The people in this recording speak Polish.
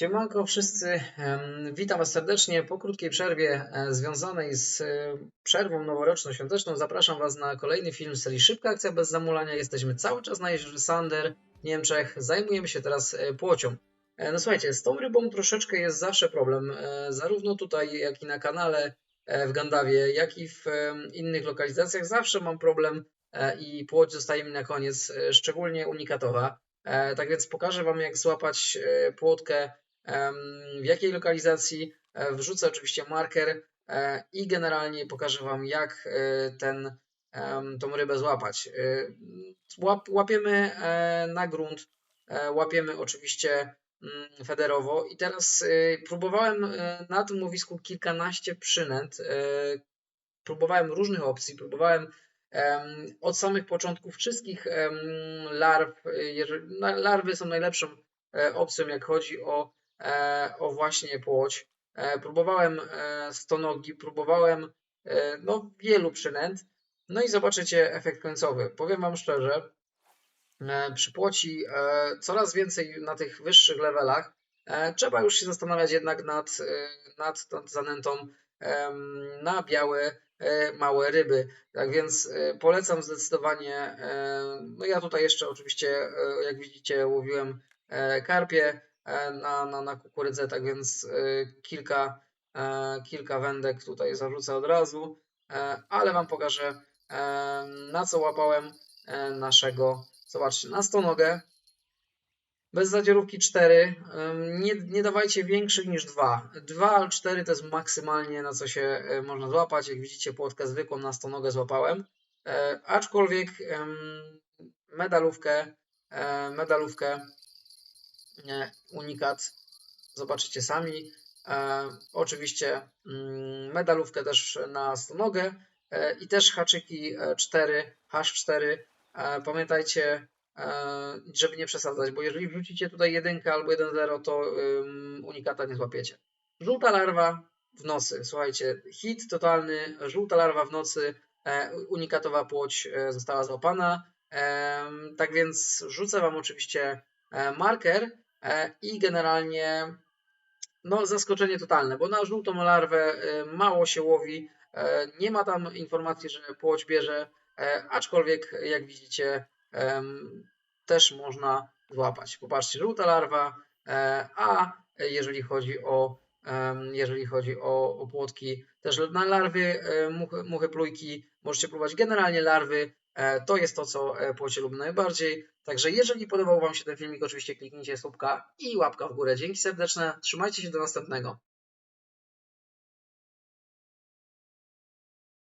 Siemanko wszyscy, witam Was serdecznie. Po krótkiej przerwie e, związanej z e, przerwą noworoczno-świąteczną zapraszam Was na kolejny film serii Szybka Akcja Bez Zamulania. Jesteśmy cały czas na jeziorze Sander w Niemczech. Zajmujemy się teraz e, płocią. No słuchajcie, z tą rybą troszeczkę jest zawsze problem, zarówno tutaj, jak i na kanale w Gandawie, jak i w innych lokalizacjach. Zawsze mam problem i płoć zostaje mi na koniec, szczególnie unikatowa. Tak więc pokażę Wam, jak złapać płotkę w jakiej lokalizacji. E, Wrzucę oczywiście marker e, i generalnie pokażę Wam, jak e, ten, tą rybę złapać. Łap, łapiemy na grunt, łapiemy oczywiście mm, federowo i teraz próbowałem na tym łowisku kilkanaście przynęt. Próbowałem różnych opcji, próbowałem em, od samych początków wszystkich larw. larwy są najlepszą opcją, jak chodzi o, o właśnie płoć. E, Próbowałem e, stonogi, próbowałem e, no, wielu przynęt. No i zobaczycie efekt końcowy. Powiem Wam szczerze, e, przy płoci e, coraz więcej na tych wyższych levelach e, trzeba już się zastanawiać jednak nad, e, nad, nad zanętą na białe, e, małe ryby. Tak więc e, polecam zdecydowanie. e, No ja tutaj jeszcze oczywiście, e, jak widzicie, łowiłem e, karpie e, na, na, na kukurydzę, tak więc e, kilka, e, kilka wędek tutaj zarzucę od razu, e, ale Wam pokażę e, na co łapałem e, naszego, zobaczcie, na stonogę, bez zadziorówki 4, ym, nie, nie dawajcie większych niż 2. 2 albo 4 to jest maksymalnie na co się e, można złapać, jak widzicie płotkę zwykłą na stonogę złapałem, e, aczkolwiek medalówkę, e, medalówkę unikat zobaczycie sami. E, oczywiście mm, medalówkę też na stonogę e, i też haczyki e, 4, hash 4. E, pamiętajcie, e, żeby nie przesadzać, bo jeżeli wrzucicie tutaj jedynkę albo 1-0, to unikata nie złapiecie. Żółta larwa w nocy. Słuchajcie, hit totalny, żółta larwa w nocy, unikatowa płoć została złapana. Tak więc rzucę Wam oczywiście marker e, i generalnie no, zaskoczenie totalne, bo na żółtą larwę e, mało się łowi, e, nie ma tam informacji, że płoć bierze, e, aczkolwiek jak widzicie też można złapać. Popatrzcie, żółta larwa, e, a jeżeli chodzi o jeżeli chodzi o, o płotki, też na larwy, e, muchy, muchy plujki, możecie próbować generalnie larwy, e, to jest to, co e, płocie najbardziej. Także jeżeli podobał Wam się ten filmik, oczywiście kliknijcie słupka i łapka w górę. Dzięki serdeczne, trzymajcie się do następnego.